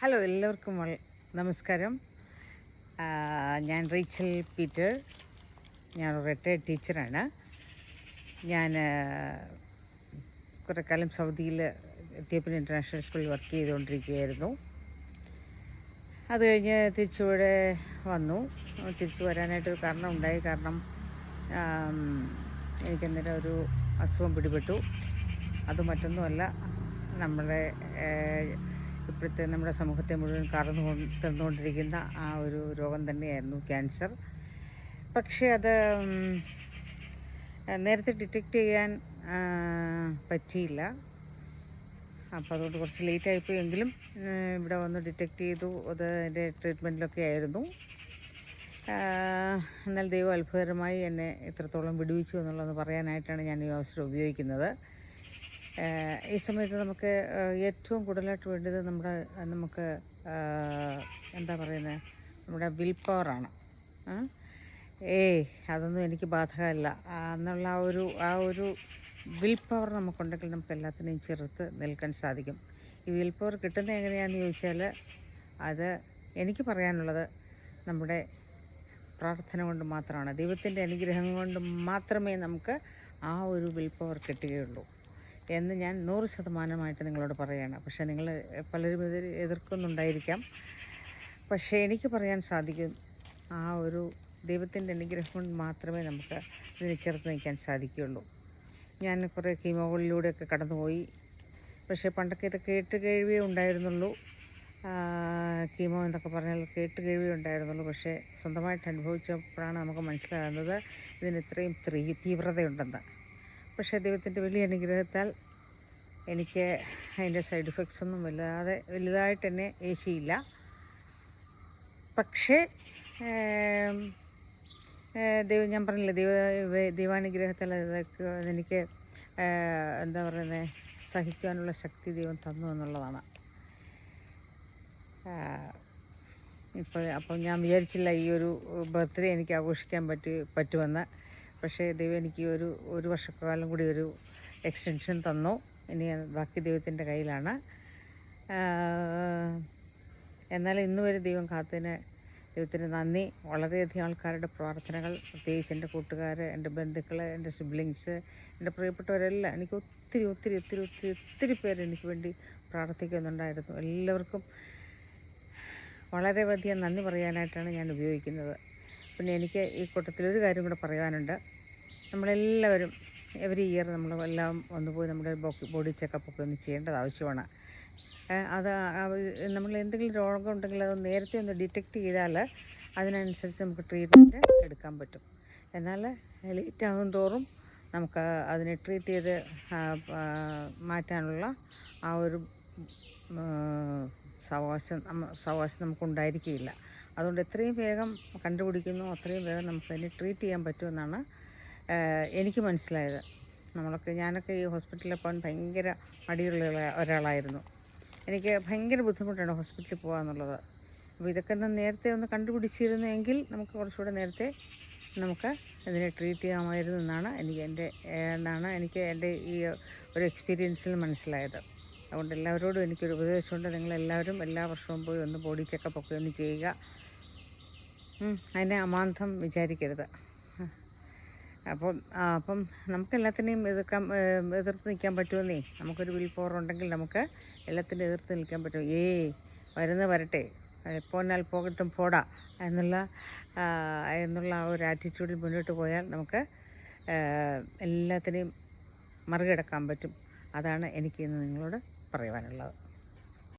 Hello എല്ലാവർക്കും നമസ്കാരം. ഞാൻ റീച്ചൽ പീറ്റർ. ഞാൻ റിട്ടയർഡ് ടീച്ചറാണ്. ഞാൻ കുറേ കാലം സൗദിയിൽ എത്തിയപ്പോൾ ഇന്റർനാഷണൽ സ്കൂളിൽ വർക്ക് ചെയ്തുകൊണ്ടിരിക്കുകയായിരുന്നു. അത് കഴിഞ്ഞ് തിരിച്ചിവിടെ വന്നു. തിരിച്ചു വരാനായിട്ടൊരു കാരണം ഉണ്ടായി. കാരണം എനിക്കന്നേരം ഒരു അസുഖം പിടിപെട്ടു. അത് മറ്റൊന്നുമല്ല. നമ്മുടെ ഇപ്പോഴത്തെ നമ്മുടെ സമൂഹത്തെ മുഴുവൻ കറന്നു തന്നുകൊണ്ടിരിക്കുന്ന ആ ഒരു രോഗം തന്നെയായിരുന്നു ക്യാൻസർ. പക്ഷേ അത് നേരത്തെ ഡിറ്റക്റ്റ് ചെയ്യാൻ പറ്റിയില്ല. അപ്പോൾ അതുകൊണ്ട് കുറച്ച് ലേറ്റ് ആയിപ്പോയി എങ്കിലും ഇവിടെ വന്ന് ഡിറ്റക്റ്റ് ചെയ്തു. അത് എന്റെ ട്രീറ്റ്മെന്റിലൊക്കെ ആയിരുന്നു. എന്നാൽ ദൈവം അത്ഭുതകരമായി എന്നെ എത്രത്തോളം വിടുവിച്ചു എന്നുള്ളത് പറയാനായിട്ടാണ് ഞാൻ ഈ അവസരം ഉപയോഗിക്കുന്നത്. ഈ സമയത്ത് നമുക്ക് ഏറ്റവും കൂടുതലായിട്ട് വേണ്ടത് നമ്മുടെ നമുക്ക് എന്താ പറയുന്നത് നമ്മുടെ വിൽ പവറാണ് ഏയ് അതൊന്നും എനിക്ക് ബാധകമല്ല. എന്നുള്ള ആ ഒരു ആ ഒരു വിൽ പവർ നമുക്കുണ്ടെങ്കിൽ നമുക്ക് എല്ലാത്തിനെയും ചെറുത്ത് നിൽക്കാൻ സാധിക്കും. ഈ വിൽ പവർ കിട്ടുന്നത് എങ്ങനെയാണെന്ന് ചോദിച്ചാൽ അത് എനിക്ക് പറയാനുള്ളത് നമ്മുടെ പ്രാർത്ഥന കൊണ്ട് മാത്രമാണ്. ദൈവത്തിന്റെ അനുഗ്രഹം കൊണ്ട് മാത്രമേ നമുക്ക് ആ ഒരു വിൽ പവർ കിട്ടുകയുള്ളൂ. എന്ന് ഞാൻ നൂറ് ശതമാനമായിട്ട് നിങ്ങളോട് പറയുകയാണ് പക്ഷേ നിങ്ങൾ പലരും ഇത് എതിർക്കുന്നുണ്ടായിരിക്കാം. പക്ഷേ എനിക്ക് പറയാൻ സാധിക്കും ആ ഒരു ദൈവത്തിന്റെ അനുഗ്രഹം കൊണ്ട് മാത്രമേ നമുക്ക് ഇതിനെ ചെറുത്ത് നിൽക്കാൻ സാധിക്കുകയുള്ളൂ. ഞാൻ കുറേ കീമോകളിലൂടെയൊക്കെ കടന്നുപോയി. പക്ഷേ പണ്ടൊക്കെ ഇത് കേട്ട് കേൾവിയേ ഉണ്ടായിരുന്നുള്ളൂ. കീമോ എന്നൊക്കെ പറഞ്ഞാൽ കേട്ട് കേൾവിയേ ഉണ്ടായിരുന്നുള്ളൂ. പക്ഷേ സ്വന്തമായിട്ട് അനുഭവിച്ചപ്പോഴാണ് നമുക്ക് മനസ്സിലാകുന്നത് ഇതിന് ഇത്രയും ത്രീ തീവ്രതയുണ്ടെന്ന്. പക്ഷേ ദൈവത്തിന്റെ വലിയ അനുഗ്രഹത്താൽ എനിക്ക് അതിന്റെ സൈഡ് ഇഫക്ട്സ് ഒന്നും വല്ലാതെ വലുതായിട്ട് തന്നെ ഏശിയില്ല. പക്ഷേ ദൈവം ഞാൻ പറഞ്ഞില്ല ദൈവ ദൈവാനുഗ്രഹത്താൽ അതൊക്കെ എനിക്ക് എന്താ പറയുന്നത് സഹിക്കാനുള്ള ശക്തി ദൈവം തന്നു എന്നുള്ളതാണ്. ഇപ്പോൾ അപ്പം ഞാൻ വിചാരിച്ചില്ല ഈ ഒരു ബർത്ത്ഡേ എനിക്ക് ആഘോഷിക്കാൻ പറ്റി പറ്റുമെന്ന്. പക്ഷേ ദൈവം എനിക്ക് ഒരു ഒരു വർഷക്കാലം കൂടി ഒരു എക്സ്റ്റൻഷൻ തന്നു. ഇനി ബാക്കി ദൈവത്തിന്റെ കയ്യിലാണ്. എന്നാൽ ഇന്നു വരെ ദൈവം കാത്തതിന് ദൈവത്തിന് നന്ദി. വളരെയധികം ആൾക്കാരുടെ പ്രാർത്ഥനകൾ പ്രത്യേകിച്ച് എന്റെ കൂട്ടുകാർ എന്റെ ബന്ധുക്കൾ എന്റെ സിബ്ലിങ്സ് എന്റെ പ്രിയപ്പെട്ടവരെല്ലാം എനിക്ക് ഒത്തിരി ഒത്തിരി ഒത്തിരി ഒത്തിരി ഒത്തിരി പേര് എനിക്ക് വേണ്ടി പ്രാർത്ഥിക്കുന്നുണ്ടായിരുന്നു. എല്ലാവർക്കും വളരെ അധികം നന്ദി പറയാനായിട്ടാണ് ഞാൻ ഉപയോഗിക്കുന്നത്. പിന്നെ എനിക്ക് ഈ കൂട്ടത്തിലൊരു കാര്യം കൂടെ പറയാനുണ്ട്. നമ്മളെല്ലാവരും എവറി ഇയർ നമ്മൾ എല്ലാം ഒന്ന് പോയി നമ്മുടെ ബോഡി ചെക്കപ്പ് ഒക്കെ ഒന്ന് ചെയ്യേണ്ടത് ആവശ്യമാണ്. അത് നമ്മൾ എന്തെങ്കിലും രോഗം ഉണ്ടെങ്കിൽ അത് നേരത്തെ ഒന്ന് ഡിറ്റക്റ്റ് ചെയ്താൽ അതിനനുസരിച്ച് നമുക്ക് ട്രീറ്റ്മെന്റ് എടുക്കാൻ പറ്റും. എന്നാൽ ലേറ്റ് ആകും തോറും നമുക്ക് അതിനെ ട്രീറ്റ് ചെയ്ത് മാറ്റാനുള്ള ആ ഒരു സവകാശം സാവകാശം നമുക്കുണ്ടായിരിക്കുകയില്ല. അതുകൊണ്ട് എത്രയും വേഗം കണ്ടുപിടിക്കുന്നു അത്രയും വേഗം നമുക്ക് അതിനെ ട്രീറ്റ് ചെയ്യാൻ പറ്റുമെന്നാണ് എനിക്ക് മനസ്സിലായത്. നമ്മളൊക്കെ ഞാനൊക്കെ ഈ ഹോസ്പിറ്റലിൽ പോകാൻ ഭയങ്കര മടിയുള്ള ഒരാളായിരുന്നു. എനിക്ക് ഭയങ്കര ബുദ്ധിമുട്ടാണ് ഹോസ്പിറ്റലിൽ പോകുക എന്നുള്ളത് അപ്പോൾ ഇതൊക്കെ ഒന്ന് നേരത്തെ ഒന്ന് കണ്ടുപിടിച്ചിരുന്നെങ്കിൽ നമുക്ക് കുറച്ചുകൂടെ നേരത്തെ നമുക്ക് ഇതിനെ ട്രീറ്റ് ചെയ്യാമായിരുന്നു എന്നാണ് എനിക്ക് എന്റെ എന്നാണ് എനിക്ക് എന്റെ ഈ ഒരു എക്സ്പീരിയൻസിൽ മനസ്സിലായത്. അതുകൊണ്ട് എല്ലാവരോടും എനിക്കൊരു ഉപദേശമുണ്ട്. നിങ്ങളെല്ലാവരും എല്ലാ വർഷവും പോയി ഒന്ന് ബോഡി ചെക്കപ്പ് ഒക്കെ ഒന്ന് ചെയ്യുക. അതിനെ അമാന്തം വിചാരിക്കരുത്. അപ്പോൾ അപ്പം നമുക്ക് എല്ലാത്തിനെയും എതിർക്കാൻ എതിർത്ത് നിൽക്കാൻ പറ്റുമെന്നേ. നമുക്കൊരു വിൽ പവർ ഉണ്ടെങ്കിൽ നമുക്ക് എല്ലാത്തിനും എതിർത്ത് നിൽക്കാൻ പറ്റും. ഏ വരുന്ന വരട്ടെ. പോന്നാൽ പോകട്ടും പോടാ എന്നുള്ള എന്നുള്ള ഒരു ആറ്റിറ്റ്യൂഡിൽ മുന്നോട്ട് പോയാൽ നമുക്ക് എല്ലാത്തിനെയും മറികടക്കാൻ പറ്റും. അതാണ് എനിക്ക് ഇന്ന് നിങ്ങളോട് പറയുവാനുള്ളത്